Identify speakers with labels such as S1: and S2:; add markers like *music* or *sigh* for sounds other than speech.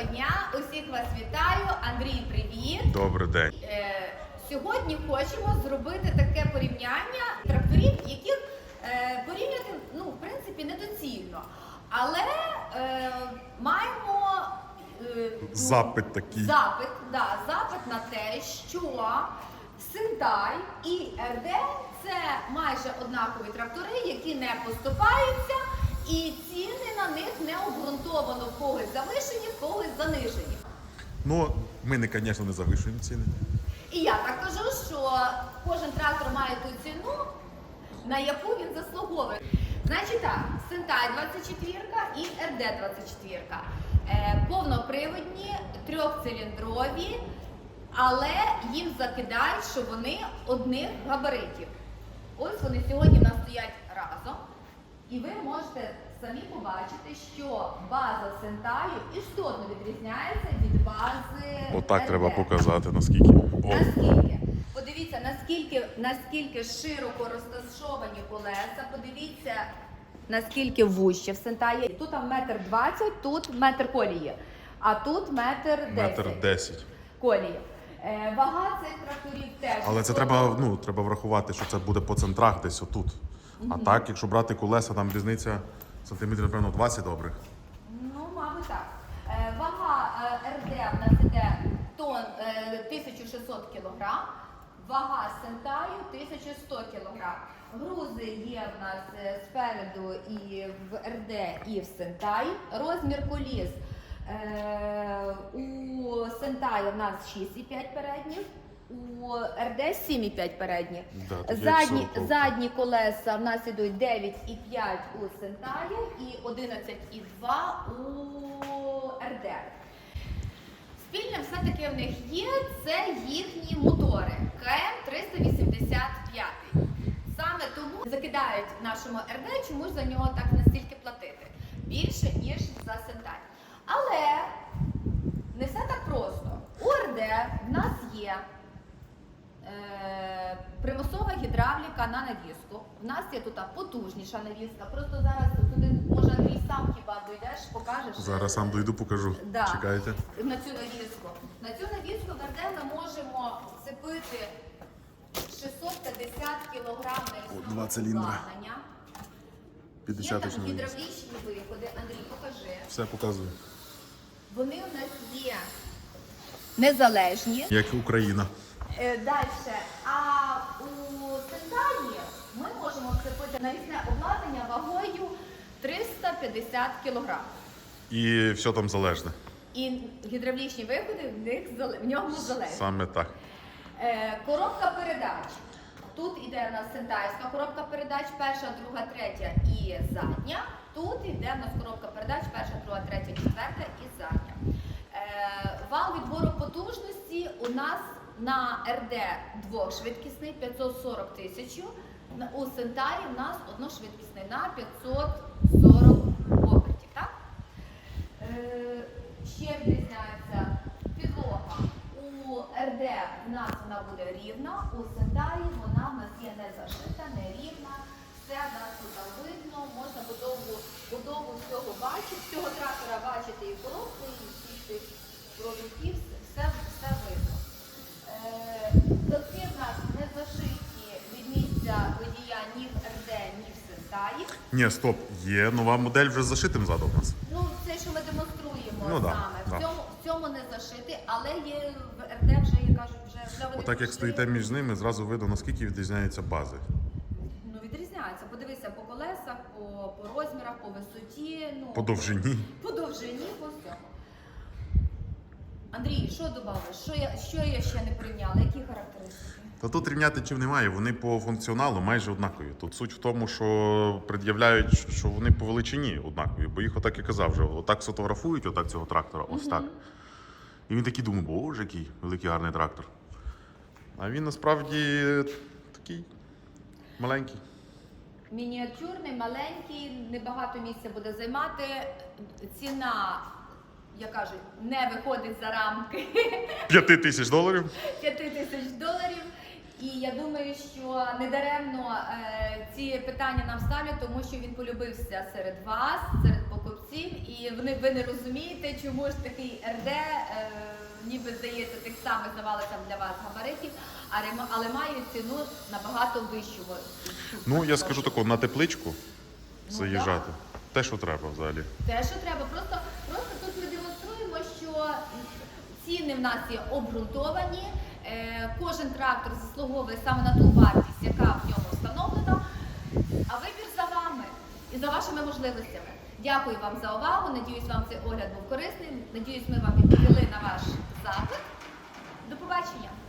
S1: Доброго дня! Усіх вас вітаю. Андрій, привіт!
S2: Добрий день.
S1: Е, сьогодні хочемо зробити таке порівняння тракторів, яких е, порівняти ну, в принципі недоцільно. Але е, маємо е, ну,
S2: Запит такий.
S1: Запит, да, запит на те, що Синтай і РД це майже однакові трактори, які не поступаються, і ціни на них не обґрунтовано в когось завишені, в когось занижені.
S2: Ну, ми не, звісно, не завишуємо ціни.
S1: І я так кажу, що кожен трактор має ту ціну, на яку він заслуговує. Значить так, Сентай 24 і РД 24. Е, повноприводні, трьохциліндрові, але їм закидають, що вони одних габаритів. Ось вони сьогодні в нас стоять разом. І ви можете самі побачити, що база Сентаю істотно відрізняється від бази.
S2: Отак треба показати, наскільки.
S1: Наскільки? Подивіться, наскільки, наскільки широко розташовані колеса. Подивіться, наскільки вужче в Сентаї. Тут там метр двадцять, тут метр колії, а тут метр
S2: метр
S1: десять
S2: десять.
S1: колії. Е, вага цих тракторів теж.
S2: Але це треба, ну, треба врахувати, що це буде по центрах десь отут. А так, якщо брати колеса, там різниця сантиметрів, напевно, 20 добрих.
S1: Ну, мабуть, так. Е, Вага е, РД в нас іде тон е, 1600 кг, вага Сентаю 1100 кг. Грузи є в нас е, спереду і в РД, і в Сентаї. Розмір коліс е, у Сентаї в нас 6,5 передніх, у РД 7,5 передніх.
S2: Да,
S1: задні, задні колеса в нас ідуть 9,5 у Сентаї і 11,2 у РД. Спільним все-таки в них є це їхні мотори КМ 385. Саме тому закидають нашому РД, чому ж за нього так настільки платити. Більше, ніж за Сентай. Але не все так просто. У РД в нас є примусова гідравліка на навіску. У нас є тут потужніша навіска. Просто зараз туди може Андрій сам хіба дойдеш, покажеш.
S2: Зараз сам дойду, покажу.
S1: Да.
S2: Чекайте.
S1: на цю навіску. На цю навіску в РД ми можемо вцепити 650 кг
S2: циліндри.
S1: обладнання. Є там гідравлічні виходи. Андрій, покажи.
S2: Все показую.
S1: Вони у нас є незалежні.
S2: Як і Україна.
S1: Далі. А у Сендані ми можемо вцепити навісне обладнання вагою 350 кг.
S2: І все там залежне.
S1: І гідравлічні виходи в них в ньому залежать.
S2: Саме так.
S1: Е, коробка передач. Тут іде у нас сентайська коробка передач, перша, друга, третя і задня. Тут іде у нас коробка передач, перша, друга, третя, четверта і задня. Е, вал відбору потужності у нас на РД двохшвидкісний 540 тисяч. У Сентарі у нас одношвидкісний на 540 обертів. Так? Е, Ще відрізняється підлога. У РД в нас вона буде рівна, у Сентарі вона в нас є не зашита, не рівна. Все в нас тут видно, можна будову, будову всього бачити, всього трактора бачити і коробку, і всіх тих провідків, все, все видно. Е, Затки в нас не зашиті від місця водія ні в РД, ні в Сентаї.
S2: Ні, стоп, є нова модель вже з зашитим задом у нас.
S1: Ну, це, що ми демонструємо
S2: Ну, да,
S1: саме.
S2: да.
S1: В, цьому, в цьому не зашити, але є в РД вже, я кажу, вже, вже вони
S2: Отак як
S1: пішли.
S2: стоїте між ними, зразу видно, наскільки відрізняються бази.
S1: Ну, відрізняється. Подивися по колесах, по, по розмірах, по висоті, ну,
S2: По довжині.
S1: по довжині, по всьому. Андрій, що додавиш? Що я, що я ще не порівняла? Які характеристики?
S2: Та тут рівняти чим немає, вони по функціоналу майже однакові. Тут суть в тому, що пред'являють, що вони по величині однакові, бо їх отак і казав вже, отак сфотографують, отак цього трактора, ось так. І він такий думає, боже, який великий гарний трактор. А він насправді такий маленький.
S1: Мініатюрний, маленький, небагато місця буде займати. Ціна, як кажуть, не виходить за рамки. *laughs*
S2: П'яти тисяч доларів.
S1: 5 тисяч доларів. І я думаю, що недаремно е, ці питання нам ставлять, тому що він полюбився серед вас, серед покупців. і вони ви не розумієте, чому ж такий РД, е, ніби здається, тих самих здавалося для вас габаритів, а рем- але має ціну набагато вищу.
S2: Ну, я скажу таку, на тепличку
S1: Ну,
S2: заїжджати. Те, що треба взагалі.
S1: Те, що треба, просто, просто тут ми демонструємо, що ціни в нас є обґрунтовані. Е, кожен трактор заслуговує саме на ту вартість, яка в ньому встановлена. А вибір за вами і за вашими можливостями. Дякую вам за увагу. Надіюсь, вам цей огляд був корисний. Надіюсь, ми вам відповіли на ваш запит. До побачення!